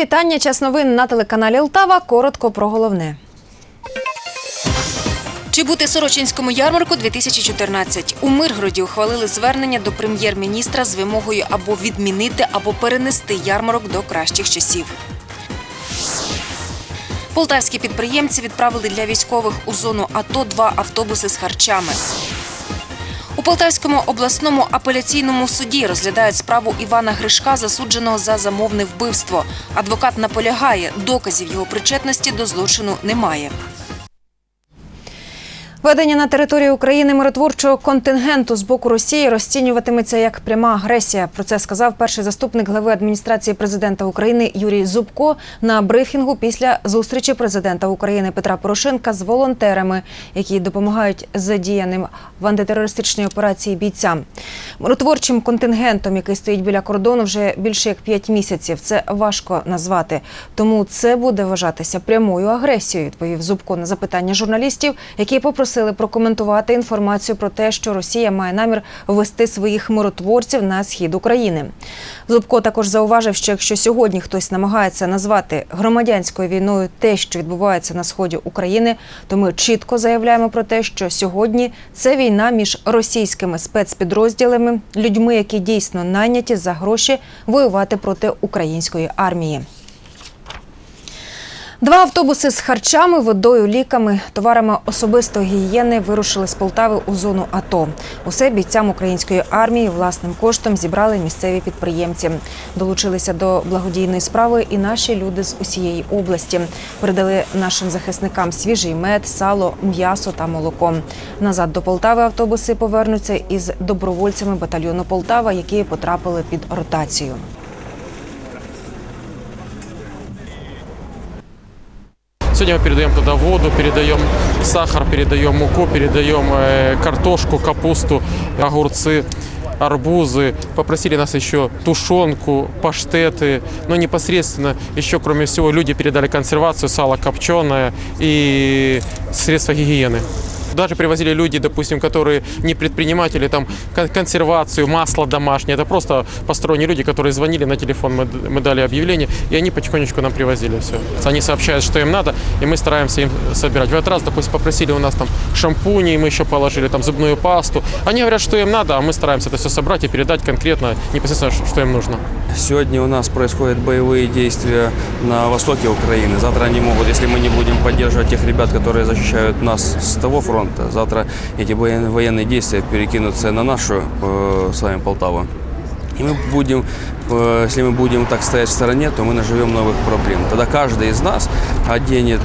Вітання. Час новин на телеканалі Лтава. Коротко про головне. Чи бути Сорочинському ярмарку 2014? У Миргороді ухвалили звернення до прем'єр-міністра з вимогою або відмінити, або перенести ярмарок до кращих часів. Полтавські підприємці відправили для військових у зону АТО два автобуси з харчами. У Полтавському обласному апеляційному суді розглядають справу Івана Гришка, засудженого за замовне вбивство. Адвокат наполягає, доказів його причетності до злочину немає. Ведення на території України миротворчого контингенту з боку Росії розцінюватиметься як пряма агресія. Про це сказав перший заступник глави адміністрації президента України Юрій Зубко на брифінгу після зустрічі президента України Петра Порошенка з волонтерами, які допомагають задіяним в антитерористичній операції бійцям. Миротворчим контингентом, який стоїть біля кордону, вже більше як п'ять місяців. Це важко назвати. Тому це буде вважатися прямою агресією. Відповів Зубко на запитання журналістів, які попросили прокоментувати інформацію про те, що Росія має намір ввести своїх миротворців на схід України. Зубко також зауважив, що якщо сьогодні хтось намагається назвати громадянською війною те, що відбувається на сході України, то ми чітко заявляємо про те, що сьогодні це війна між російськими спецпідрозділами, людьми, які дійсно найняті за гроші воювати проти української армії. Два автобуси з харчами, водою, ліками, товарами особистої гігієни вирушили з Полтави у зону АТО. Усе бійцям української армії власним коштом зібрали місцеві підприємці. Долучилися до благодійної справи і наші люди з усієї області. Передали нашим захисникам свіжий мед, сало, м'ясо та молоко. Назад до Полтави автобуси повернуться із добровольцями батальйону Полтава, які потрапили під ротацію. Сегодня мы передаем туда воду, передаем сахар, передаем муку, передаем э, картошку, капусту, огурцы, арбузы. Попросили нас еще тушенку, паштеты. Но непосредственно еще, кроме всего, люди передали консервацию, сало копченое и средства гигиены. Даже привозили люди, допустим, которые не предприниматели, там кон- консервацию, масло домашнее. Это просто посторонние люди, которые звонили на телефон, мы, мы дали объявление, и они потихонечку нам привозили все. Они сообщают, что им надо, и мы стараемся им собирать. В этот раз, допустим, попросили у нас там шампуни, мы еще положили там зубную пасту. Они говорят, что им надо, а мы стараемся это все собрать и передать конкретно, непосредственно, что им нужно. Сегодня у нас происходят боевые действия на востоке Украины. Завтра они могут, если мы не будем поддерживать тех ребят, которые защищают нас с того фронта, завтра эти воен- военные действия перекинутся на нашу э, с вами Полтаву. И мы будем, э, если мы будем так стоять в стороне, то мы наживем новых проблем. Тогда каждый из нас оденет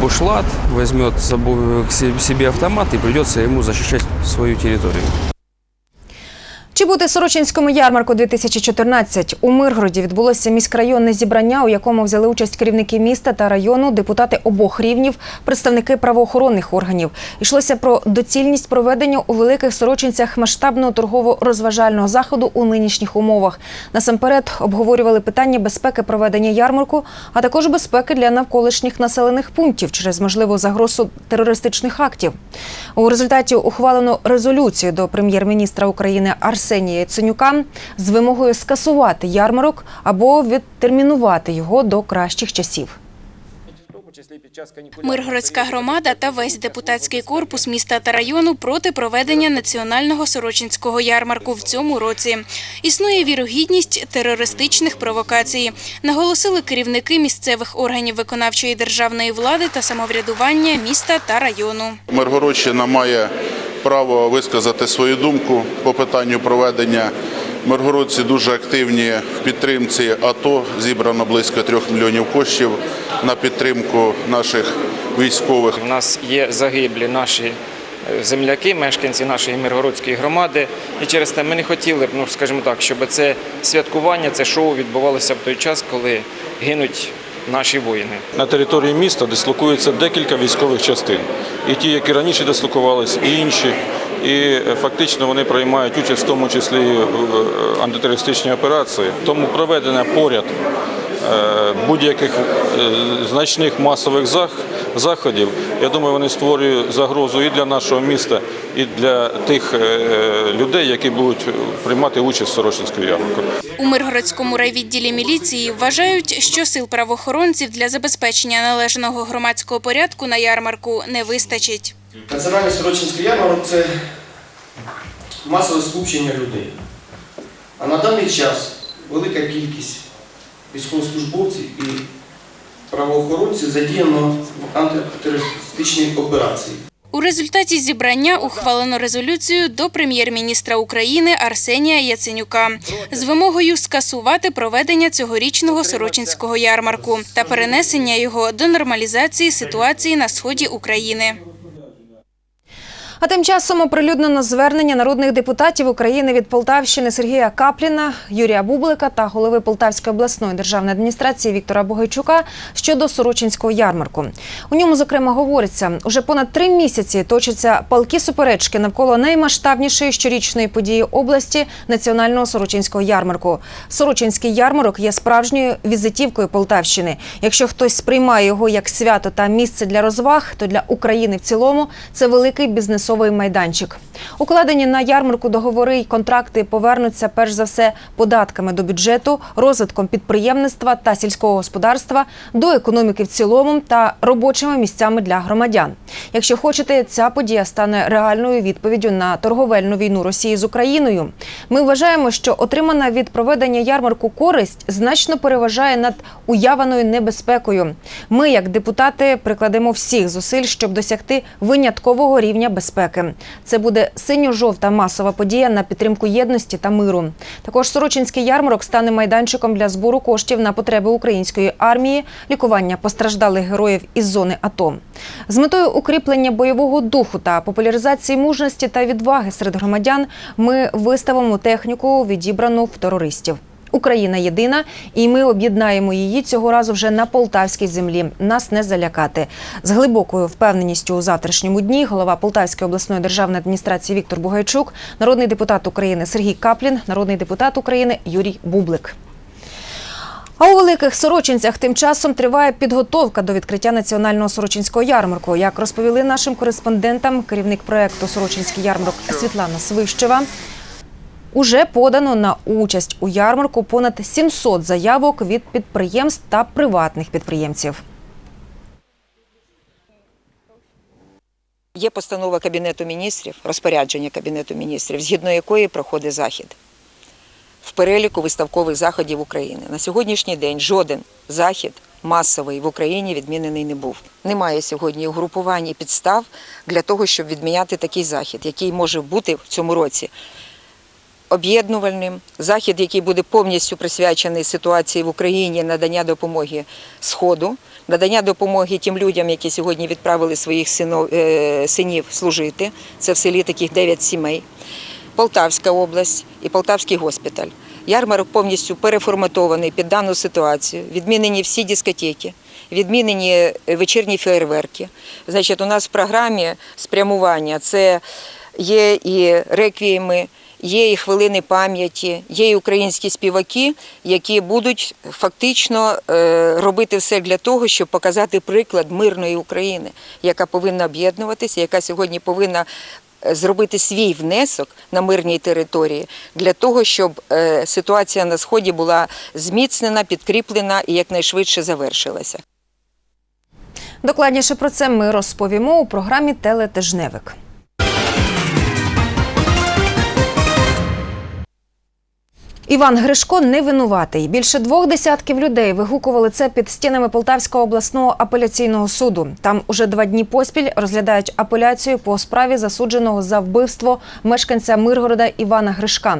бушлат, возьмет к се- себе автомат и придется ему защищать свою территорию. Чи бути Сорочинському ярмарку 2014 у Миргороді відбулося міськрайонне зібрання, у якому взяли участь керівники міста та району, депутати обох рівнів, представники правоохоронних органів. Йшлося про доцільність проведення у великих сорочинцях масштабного торгово-розважального заходу у нинішніх умовах. Насамперед обговорювали питання безпеки проведення ярмарку, а також безпеки для навколишніх населених пунктів через можливу загрозу терористичних актів. У результаті ухвалено резолюцію до прем'єр-міністра України Арсенія Яценюка з вимогою скасувати ярмарок або відтермінувати його до кращих часів. Миргородська громада та весь депутатський корпус міста та району проти проведення національного сорочинського ярмарку в цьому році. Існує вірогідність терористичних провокацій, наголосили керівники місцевих органів виконавчої державної влади та самоврядування міста та району. Миргородщина має право висказати свою думку по питанню проведення. Миргородці дуже активні в підтримці АТО. Зібрано близько трьох мільйонів коштів на підтримку наших військових. У нас є загиблі наші е, земляки, мешканці нашої Миргородської громади. І через те ми не хотіли б, ну скажімо так, щоб це святкування, це шоу відбувалося в той час, коли гинуть наші воїни. На території міста дислокується декілька військових частин. І ті, які раніше дислокувались, і інші. І е, фактично вони приймають участь в тому числі в е, антитерористичній операції. Тому проведення поряд будь-яких е, значних масових заходів, я думаю, вони створюють загрозу і для нашого міста, і для тих е, людей, які будуть приймати участь в Сорочинському ярмарку. У Миргородському райвідділі міліції вважають, що сил правоохоронців для забезпечення належного громадського порядку на ярмарку не вистачить. Національний Сорочинський ярмарок це масове скупчення людей. А на даний час велика кількість військовослужбовців і правоохоронців задіяно в антитерористичній операції. У результаті зібрання ухвалено резолюцію до прем'єр-міністра України Арсенія Яценюка з вимогою скасувати проведення цьогорічного Сорочинського ярмарку та перенесення його до нормалізації ситуації на сході України. А тим часом оприлюднено звернення народних депутатів України від Полтавщини Сергія Капліна, Юрія Бублика та голови Полтавської обласної державної адміністрації Віктора Богайчука щодо Сорочинського ярмарку. У ньому, зокрема, говориться, уже понад три місяці точаться палки суперечки навколо наймасштабнішої щорічної події області національного Сорочинського ярмарку. Сорочинський ярмарок є справжньою візитівкою Полтавщини. Якщо хтось сприймає його як свято та місце для розваг, то для України в цілому це великий бізнесовий майданчик. Укладені на ярмарку договори й контракти повернуться перш за все податками до бюджету, розвитком підприємництва та сільського господарства, до економіки в цілому та робочими місцями для громадян. Якщо хочете, ця подія стане реальною відповіддю на торговельну війну Росії з Україною. Ми вважаємо, що отримана від проведення ярмарку користь значно переважає над уяваною небезпекою. Ми, як депутати, прикладемо всіх зусиль, щоб досягти виняткового рівня безпеки. Це буде синьо-жовта масова подія на підтримку єдності та миру. Також Сорочинський ярмарок стане майданчиком для збору коштів на потреби української армії, лікування постраждалих героїв із зони АТО. З метою укріплення бойового духу та популяризації мужності та відваги серед громадян ми виставимо техніку, відібрану в терористів. Україна єдина, і ми об'єднаємо її цього разу вже на полтавській землі. Нас не залякати. З глибокою впевненістю у завтрашньому дні голова Полтавської обласної державної адміністрації Віктор Бугайчук, народний депутат України Сергій Каплін, народний депутат України Юрій Бублик. А у великих сорочинцях тим часом триває підготовка до відкриття національного сорочинського ярмарку. Як розповіли нашим кореспондентам, керівник проекту Сорочинський ярмарок Світлана Свищева. Уже подано на участь у ярмарку понад 700 заявок від підприємств та приватних підприємців. Є постанова Кабінету міністрів, розпорядження Кабінету міністрів, згідно якої проходить захід в переліку виставкових заходів України. На сьогоднішній день жоден захід масовий в Україні відмінений не був. Немає сьогодні угрупувань і підстав для того, щоб відміняти такий захід, який може бути в цьому році об'єднувальним. Захід, який буде повністю присвячений ситуації в Україні, надання допомоги Сходу, надання допомоги тим людям, які сьогодні відправили своїх е, синів служити. Це в селі таких 9 сімей. Полтавська область і Полтавський госпіталь. Ярмарок повністю переформатований під дану ситуацію. Відмінені всі дискотеки, відмінені вечірні фейерверки. Значить, у нас в програмі спрямування це є і реквієми, є і хвилини пам'яті, є і українські співаки, які будуть фактично е, робити все для того, щоб показати приклад мирної України, яка повинна об'єднуватися, яка сьогодні повинна е, зробити свій внесок на мирній території для того, щоб е, ситуація на сході була зміцнена, підкріплена і якнайшвидше завершилася. Докладніше про це ми розповімо у програмі Телетижневик. Іван Гришко не винуватий. Більше двох десятків людей вигукували це під стінами Полтавського обласного апеляційного суду. Там уже два дні поспіль розглядають апеляцію по справі засудженого за вбивство мешканця Миргорода Івана Гришка.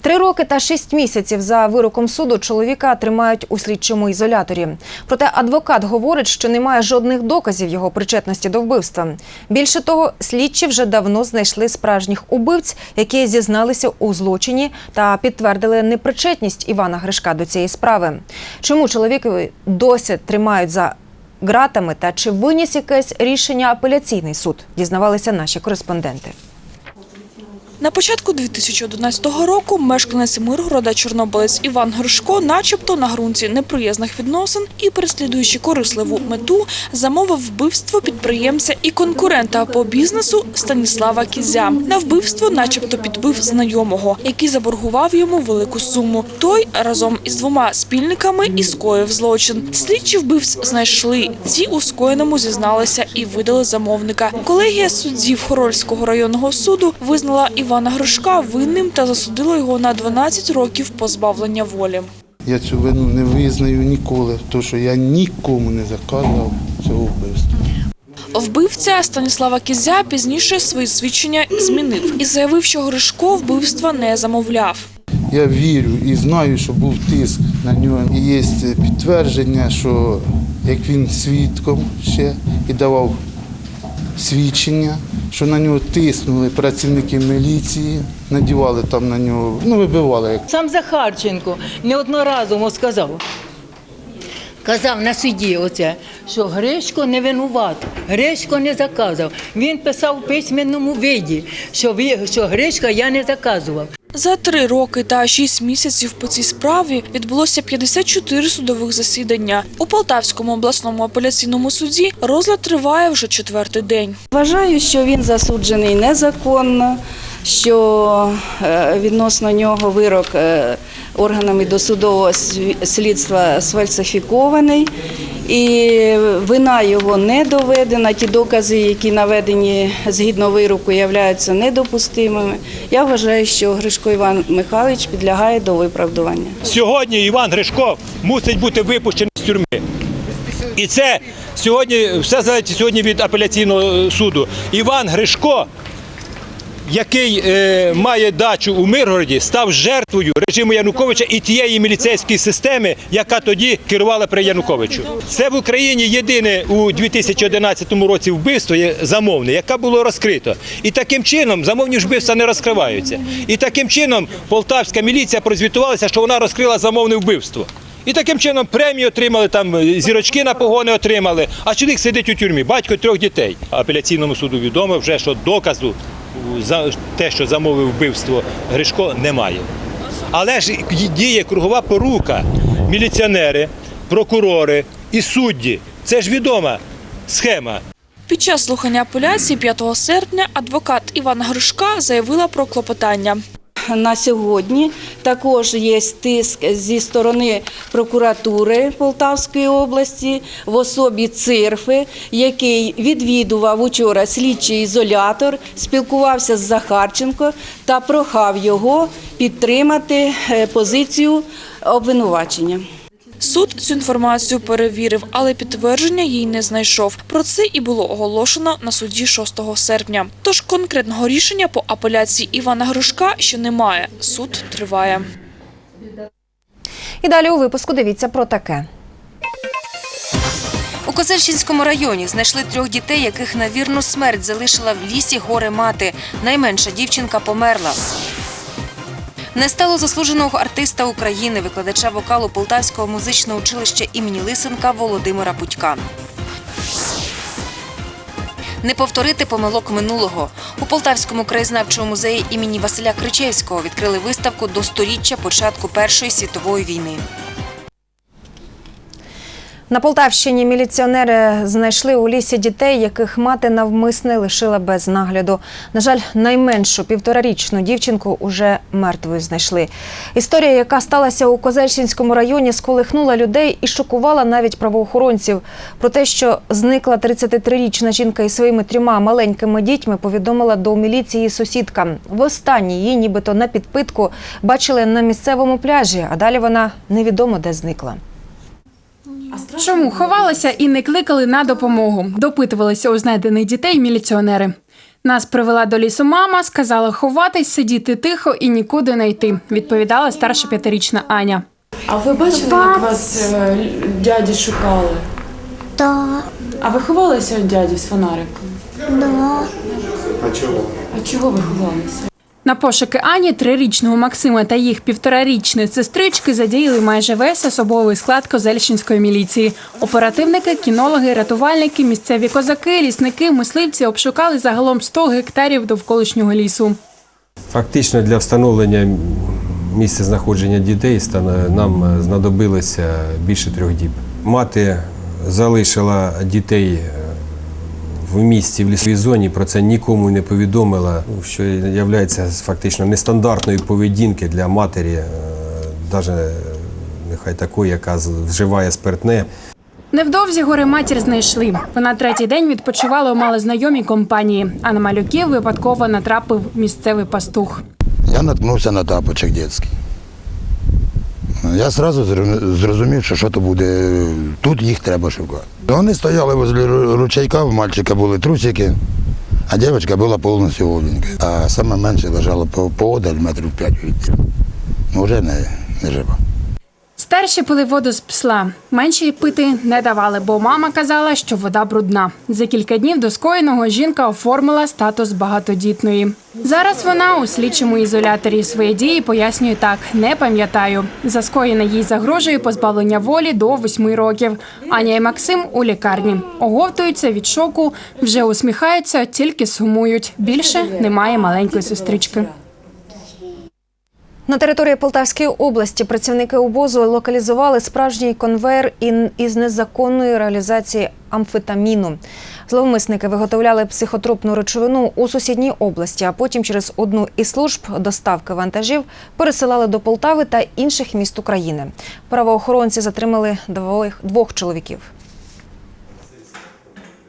Три роки та шість місяців за вироком суду чоловіка тримають у слідчому ізоляторі. Проте адвокат говорить, що немає жодних доказів його причетності до вбивства. Більше того, слідчі вже давно знайшли справжніх убивць, які зізналися у злочині та підтвердили непричетність Івана Гришка до цієї справи. Чому чоловікові досі тримають за ґратами та чи виніс якесь рішення апеляційний суд? Дізнавалися наші кореспонденти. На початку 2011 року мешканець Миргорода Чорнобилець Іван Гришко, начебто на ґрунті неприязних відносин і переслідуючи корисливу мету, замовив вбивство підприємця і конкурента по бізнесу Станіслава Кізя. На вбивство, начебто, підбив знайомого, який заборгував йому велику суму. Той разом із двома спільниками і скоїв злочин. Слідчі вбивць знайшли. Ці у скоєному зізналися і видали замовника. Колегія суддів Хорольського районного суду визнала Івана Гришка винним та засудила його на 12 років позбавлення волі. Я цю вину не визнаю ніколи, тому що я нікому не заказував цього вбивства. Вбивця Станіслава Кізя пізніше свої свідчення змінив і заявив, що Гришко вбивства не замовляв. Я вірю і знаю, що був тиск на нього. І є підтвердження, що як він свідком ще і давав свідчення, що на нього тиснули працівники міліції, надівали там на нього, ну вибивали Сам Захарченко неодноразово сказав. Казав на суді оце, що Гришко не винуват, Гришко не заказав. Він писав в письменному виді, що, що Гришка я не заказував. За три роки та шість місяців по цій справі відбулося 54 судових засідання. У Полтавському обласному апеляційному суді розгляд триває вже четвертий день. Вважаю, що він засуджений незаконно, що е, відносно нього вирок е, органами досудового слідства сфальсифікований, і вина його не доведена. Ті докази, які наведені згідно вироку, являються недопустимими. Я вважаю, що Гришко Іван Михайлович підлягає до виправдування. Сьогодні Іван Гришко мусить бути випущений з тюрми. І це сьогодні все залежить сьогодні від апеляційного суду. Іван Гришко, який е, має дачу у Миргороді, став жертвою режиму Януковича і тієї міліцейської системи, яка тоді керувала при Януковичу. Це в Україні єдине у 2011 році вбивство замовне, яке було розкрито. І таким чином замовні вбивства не розкриваються. І таким чином полтавська міліція прозвітувалася, що вона розкрила замовне вбивство. І таким чином премію отримали, там зірочки на погони отримали, а чоловік сидить у тюрмі, батько трьох дітей. Апеляційному суду відомо вже, що доказу за те, що замовив вбивство Гришко, немає. Але ж діє кругова порука. Міліціонери, прокурори і судді. Це ж відома схема. Під час слухання апеляції 5 серпня адвокат Івана Гришка заявила про клопотання. На сьогодні. Також є тиск зі сторони прокуратури Полтавської області в особі Цирфи, який відвідував учора слідчий ізолятор, спілкувався з Захарченко та прохав його підтримати е, позицію обвинувачення. Суд цю інформацію перевірив, але підтвердження їй не знайшов. Про це і було оголошено на суді 6 серпня. Тож конкретного рішення по апеляції Івана Гришка ще немає. Суд триває. І далі у випуску дивіться про таке. У Козельщинському районі знайшли трьох дітей, яких на вірну смерть залишила в лісі горе мати. Найменша дівчинка померла. Не стало заслуженого артиста України, викладача вокалу Полтавського музичного училища імені Лисенка Володимира Путька. Не повторити помилок минулого. У Полтавському краєзнавчому музеї імені Василя Кричевського відкрили виставку до сторіччя початку Першої світової війни. На Полтавщині міліціонери знайшли у лісі дітей, яких мати навмисне лишила без нагляду. На жаль, найменшу півторарічну дівчинку уже мертвою знайшли. Історія, яка сталася у Козельщинському районі, сколихнула людей і шокувала навіть правоохоронців. Про те, що зникла 33-річна жінка із своїми трьома маленькими дітьми, повідомила до міліції сусідка. Востаннє її, нібито на підпитку, бачили на місцевому пляжі, а далі вона невідомо де зникла. Чому ховалися і не кликали на допомогу? Допитувалися у знайдених дітей міліціонери. Нас привела до лісу мама, сказала ховатись, сидіти тихо і нікуди не йти. Відповідала старша п'ятирічна Аня. А ви бачили, як вас е, дяді шукали? Так, А ви ховалися від дяді з фонариком? да. А чого? А чого ви ховалися? На пошуки Ані, трирічного Максима та їх півторарічної сестрички задіяли майже весь особовий склад Козельщинської міліції. Оперативники, кінологи, рятувальники, місцеві козаки, лісники, мисливці обшукали загалом 100 гектарів довколишнього лісу. Фактично для встановлення місця знаходження дітей нам знадобилося більше трьох діб. Мати залишила дітей в місті в лісовій зоні, про це нікому не повідомила, що є фактично нестандартною поведінки для матері, навіть нехай такої, яка вживає спиртне. Невдовзі горе матір знайшли. Вона третій день відпочивала у малознайомій компанії, а на малюків випадково натрапив місцевий пастух. Я наткнувся на тапочок дитячий. Я одразу зрозумів, що що то буде. Тут їх треба шукати. Вони стояли возле ручейка, у мальчика були трусики, а дівчинка була повністю голенька. А саме менше лежало по- поодаль метрів п'ять від. Ну, вже не, не жива. Старші пили воду з псла. Менші пити не давали, бо мама казала, що вода брудна. За кілька днів до скоєного жінка оформила статус багатодітної. Зараз вона у слідчому ізоляторі свої дії пояснює так: не пам'ятаю. За скоєне їй загрожує позбавлення волі до восьми років. Аня і Максим у лікарні. Оговтуються від шоку, вже усміхаються, тільки сумують. Більше немає маленької сестрички. На території Полтавської області працівники обозу локалізували справжній конвейер із незаконної реалізації амфетаміну. Зловмисники виготовляли психотропну речовину у сусідній області, а потім через одну із служб доставки вантажів пересилали до Полтави та інших міст України. Правоохоронці затримали двох, чоловіків.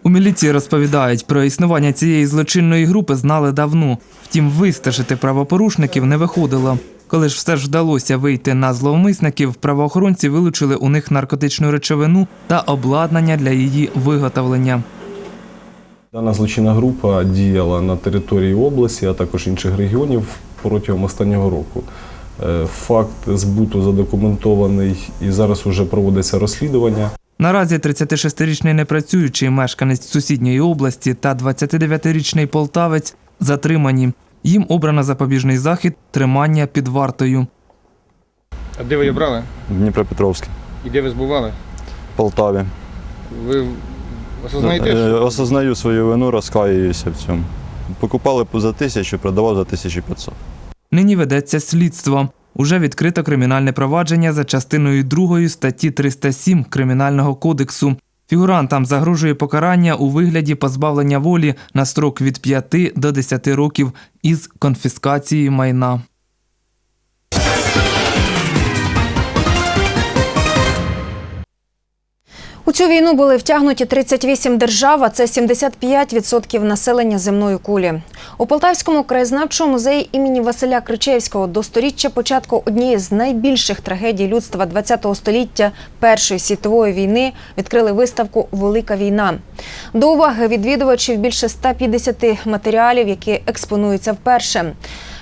У міліції розповідають, про існування цієї злочинної групи знали давно. Втім, вистежити правопорушників не виходило. Коли ж все ж вдалося вийти на зловмисників, правоохоронці вилучили у них наркотичну речовину та обладнання для її виготовлення. Дана злочинна група діяла на території області, а також інших регіонів протягом останнього року. Е, Факт збуту задокументований і зараз вже проводиться розслідування. Наразі 36-річний непрацюючий мешканець сусідньої області та 29-річний полтавець затримані. Їм обрано запобіжний захід тримання під вартою. А де ви її брали? Дніпропетровський, І де ви збували? В Полтаві. Ви осознаєте, Е, що Осознаю свою вину, розкаююся в цьому. Покупали за тисячу, продавав за 1500. Нині ведеться слідство. Уже відкрито кримінальне провадження за частиною 2 статті 307 Кримінального кодексу. Фігурантам загрожує покарання у вигляді позбавлення волі на строк від 5 до 10 років із конфіскації майна. У цю війну були втягнуті 38 держав, а це 75% населення земної кулі. У Полтавському краєзнавчому музеї імені Василя Кричевського до сторіччя початку однієї з найбільших трагедій людства ХХ століття Першої світової війни відкрили виставку Велика війна. До уваги відвідувачів більше 150 матеріалів, які експонуються вперше.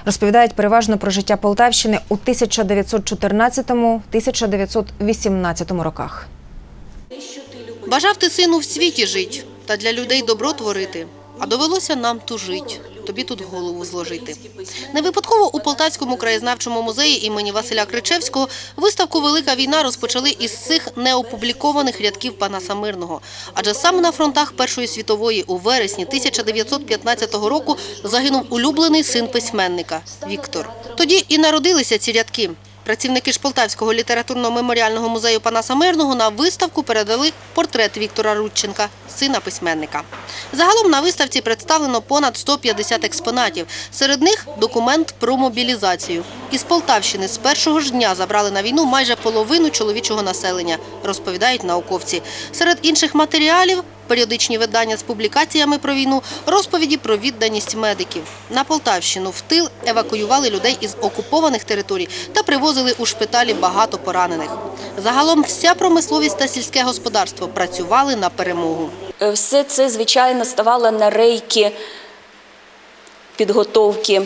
Розповідають переважно про життя Полтавщини у 1914-1918 роках. Бажав ти сину в світі жить, та для людей добро творити. А довелося нам тужить, тобі тут голову зложити. Не випадково у Полтавському краєзнавчому музеї імені Василя Кричевського виставку Велика війна розпочали із цих неопублікованих рядків Панаса Мирного. Адже саме на фронтах Першої світової у вересні 1915 року загинув улюблений син письменника Віктор. Тоді і народилися ці рядки. Працівники ж Полтавського літературно-меморіального музею Панаса Мирного на виставку передали портрет Віктора Рудченка, сина письменника. Загалом на виставці представлено понад 150 експонатів. Серед них документ про мобілізацію. Із Полтавщини з першого ж дня забрали на війну майже половину чоловічого населення, розповідають науковці. Серед інших матеріалів періодичні видання з публікаціями про війну, розповіді про відданість медиків. На Полтавщину в тил евакуювали людей із окупованих територій та привозили у шпиталі багато поранених. Загалом вся промисловість та сільське господарство працювали на перемогу. Е, Все це, звичайно, ставало на рейки підготовки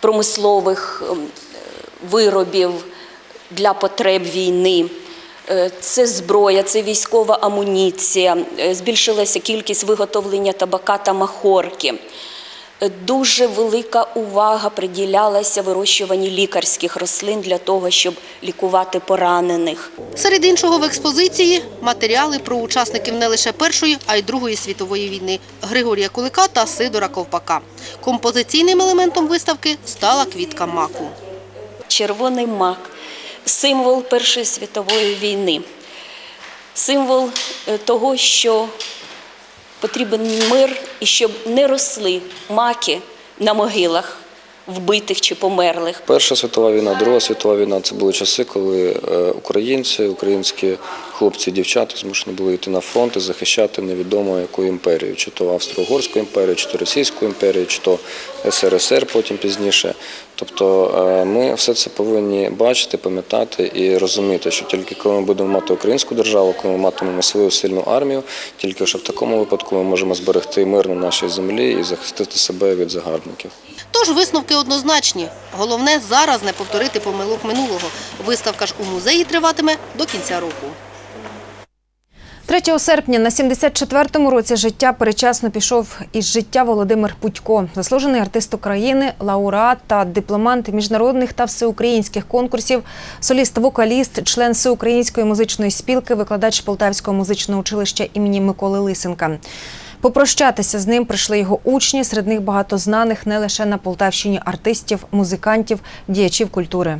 промислових ем, виробів для потреб війни. Е, Це зброя, це військова амуніція, е, збільшилася кількість виготовлення табака та махорки. Дуже велика увага приділялася вирощуванні лікарських рослин для того, щоб лікувати поранених. Серед іншого в експозиції матеріали про учасників не лише Першої, а й Другої світової війни Григорія Кулика та Сидора Ковпака. Композиційним елементом виставки стала квітка маку. Червоний мак символ Першої світової війни, символ е, того, що потрібен мир і щоб не росли маки на могилах вбитих чи померлих. Перша світова війна, Друга світова війна це були часи, коли е, українці, українські хлопці і дівчата змушені були йти на фронт і захищати невідомо яку імперію, чи то Австро-Угорську імперію, чи то Російську імперію, чи то СРСР потім пізніше. Тобто е, ми все це повинні бачити, пам'ятати і розуміти, що тільки коли ми будемо мати українську державу, коли ми матимемо свою сильну армію, тільки що в такому випадку ми можемо зберегти мир на нашій землі і захистити себе від загарбників. Тож висновки однозначні. Головне зараз не повторити помилок минулого. Виставка ж у музеї триватиме до кінця року. 3 серпня на 74-му році життя перечасно пішов із життя Володимир Путько, заслужений артист України, лауреат та дипломант міжнародних та всеукраїнських конкурсів, соліст-вокаліст, член всеукраїнської музичної спілки, викладач Полтавського музичного училища імені Миколи Лисенка. Попрощатися з ним прийшли його учні, серед них багато знаних не лише на Полтавщині артистів, музикантів, діячів культури.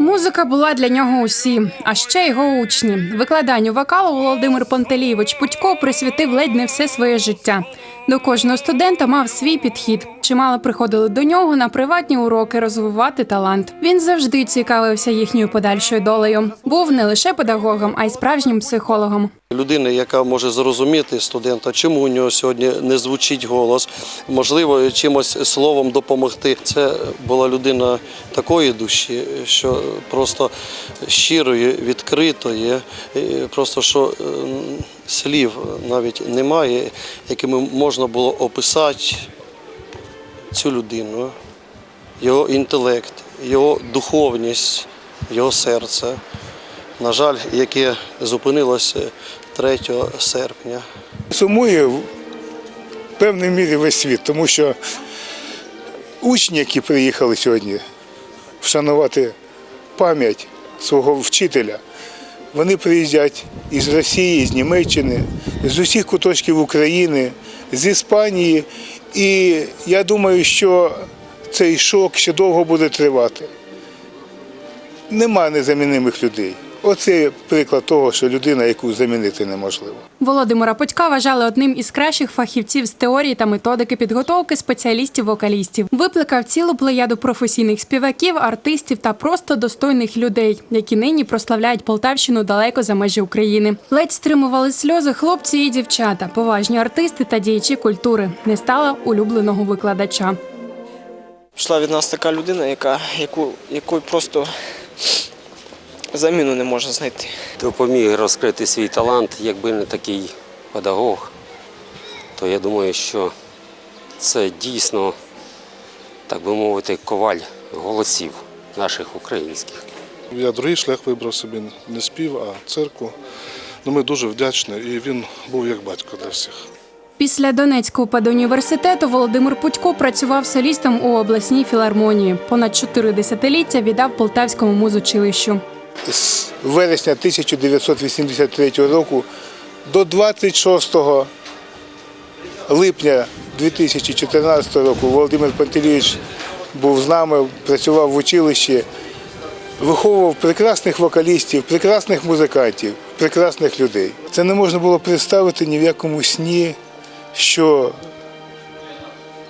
Музика була для нього усі, а ще його учні. Викладанню вокалу Володимир Пантелійович Путько присвятив ледь не все своє життя. До кожного студента мав свій підхід. Чимало приходили до нього на приватні уроки розвивати талант. Він завжди цікавився їхньою подальшою долею. Був не лише педагогом, а й справжнім психологом. Людина, яка може зрозуміти студента, чому у нього сьогодні не звучить голос, можливо, чимось словом допомогти. Це була людина такої душі, що просто щирої, відкритої, просто що е, слів навіть немає, якими можна було описати цю людину, його інтелект, його духовність, його серце на жаль, яке зупинилося 3 серпня. Сумує в певній мірі весь світ, тому що учні, які приїхали сьогодні вшанувати пам'ять свого вчителя, вони приїздять із Росії, з Німеччини, з усіх куточків України, з Іспанії. І я думаю, що цей шок ще довго буде тривати. Нема незамінимих людей. Оце приклад того, що людина, яку замінити неможливо. Володимира Путька вважали одним із кращих фахівців з теорії та методики підготовки спеціалістів-вокалістів. Випликав цілу плеяду професійних співаків, артистів та просто достойних людей, які нині прославляють Полтавщину далеко за межі України. Ледь стримували сльози хлопці і дівчата, поважні артисти та діячі культури. Не стало улюбленого викладача. Пішла від нас така людина, яка яку якої просто заміну не можна знайти. допоміг розкрити свій талант, якби не такий педагог, то я думаю, що це дійсно, так би мовити, коваль голосів наших українських. Я другий шлях вибрав собі не спів, а церкву. Ну, ми дуже вдячні, і він був як батько для всіх. Після Донецького педуніверситету Володимир Путько працював солістом у обласній філармонії. Понад чотири десятиліття віддав Полтавському музучилищу. З вересня 1983 року до 26 липня 2014 року Володимир Пантелійович був з нами, працював в училищі, виховував прекрасних вокалістів, прекрасних музикантів, прекрасних людей. Це не можна було представити ні в якому сні, що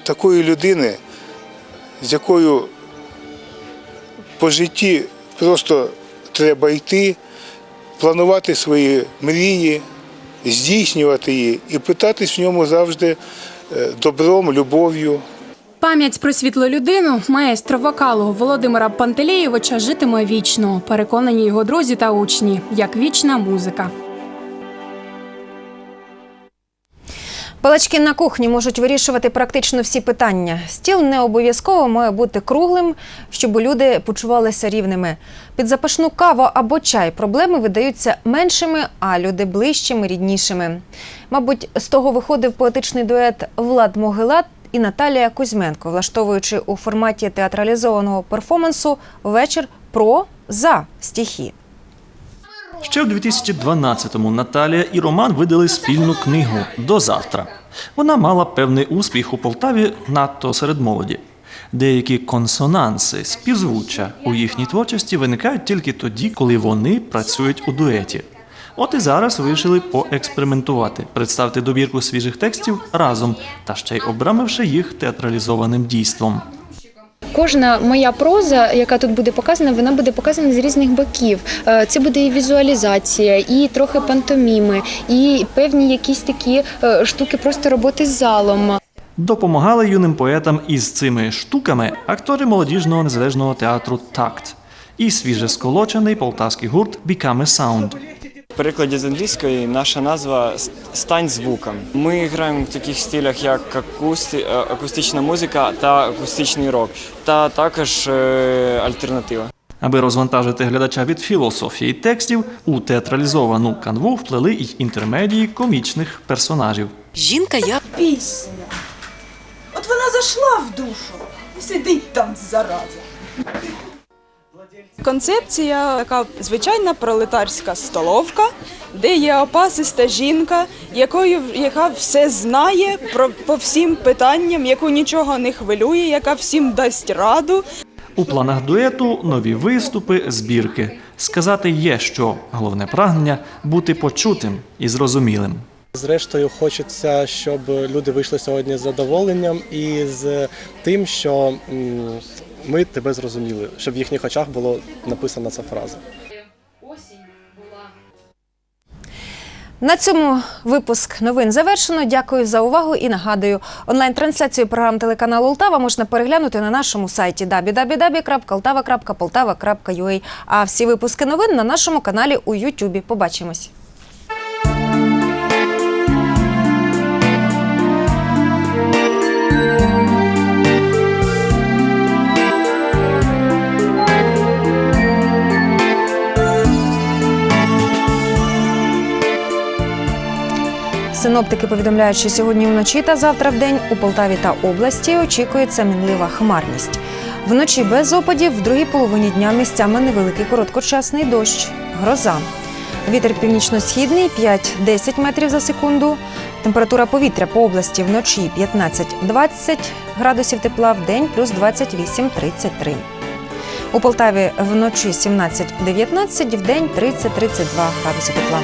такої людини, з якою по житті просто треба йти, планувати свої мрії, здійснювати її і питатись в ньому завжди е, добром, любов'ю. Пам'ять про світлу людину, маестро вокалу Володимира Пантелеєвича житиме вічно. Переконані його друзі та учні, як вічна музика. Балачки на кухні можуть вирішувати практично всі питання. Стіл не обов'язково має бути круглим, щоб люди почувалися рівними. Під запашну каву або чай проблеми видаються меншими, а люди ближчими, ріднішими. Мабуть, з того виходив поетичний дует Влад Могила і Наталія Кузьменко, влаштовуючи у форматі театралізованого перформансу вечір про за стихи. Ще у 2012-му Наталія і Роман видали спільну книгу До завтра. Вона мала певний успіх у Полтаві надто серед молоді. Деякі консонанси, співзвуччя у їхній творчості виникають тільки тоді, коли вони працюють у дуеті. От і зараз вирішили поекспериментувати, представити добірку свіжих текстів разом та ще й обрамивши їх театралізованим дійством. Кожна моя проза, яка тут буде показана, вона буде показана з різних боків. Е, Це буде і візуалізація, і трохи пантоміми, і певні якісь такі е, штуки просто роботи з залом. Допомагали юним поетам із цими штуками актори молодіжного незалежного театру Такт і свіжесколочений полтавський гурт Sound. В перекладі з англійської наша назва Стань звуком. Ми граємо в таких стилях, як акусти... е, акустична музика та акустичний рок, та також е, альтернатива. Аби розвантажити глядача від філософії текстів, у театралізовану канву вплели й інтермедії комічних персонажів. Жінка я Пісня. От вона зайшла в душу і сидить там зараза. Концепція така звичайна пролетарська столовка, де є опасиста жінка, якою, яка все знає про, по всім питанням, яку нічого не хвилює, яка всім дасть раду. У планах дуету нові виступи, збірки. Сказати є, що головне прагнення бути почутим і зрозумілим. Зрештою, хочеться, щоб люди вийшли сьогодні з задоволенням і з тим, що ми тебе зрозуміли, щоб в їхніх очах було написана ця фраза. На цьому випуск новин завершено. Дякую за увагу і нагадую, онлайн-трансляцію програм телеканалу Ултава можна переглянути на нашому сайті www.altava.poltava.ua. А всі випуски новин на нашому каналі у Ютубі. Побачимось. Синоптики повідомляють, що сьогодні вночі та завтра в день у Полтаві та області очікується мінлива хмарність. Вночі без опадів, в другій половині дня місцями невеликий короткочасний дощ, гроза. Вітер північно-східний 5-10 метрів за секунду. Температура повітря по області вночі 15-20 градусів тепла, в день плюс 28-33. У Полтаві вночі 17-19, в день 30-32 градуси тепла.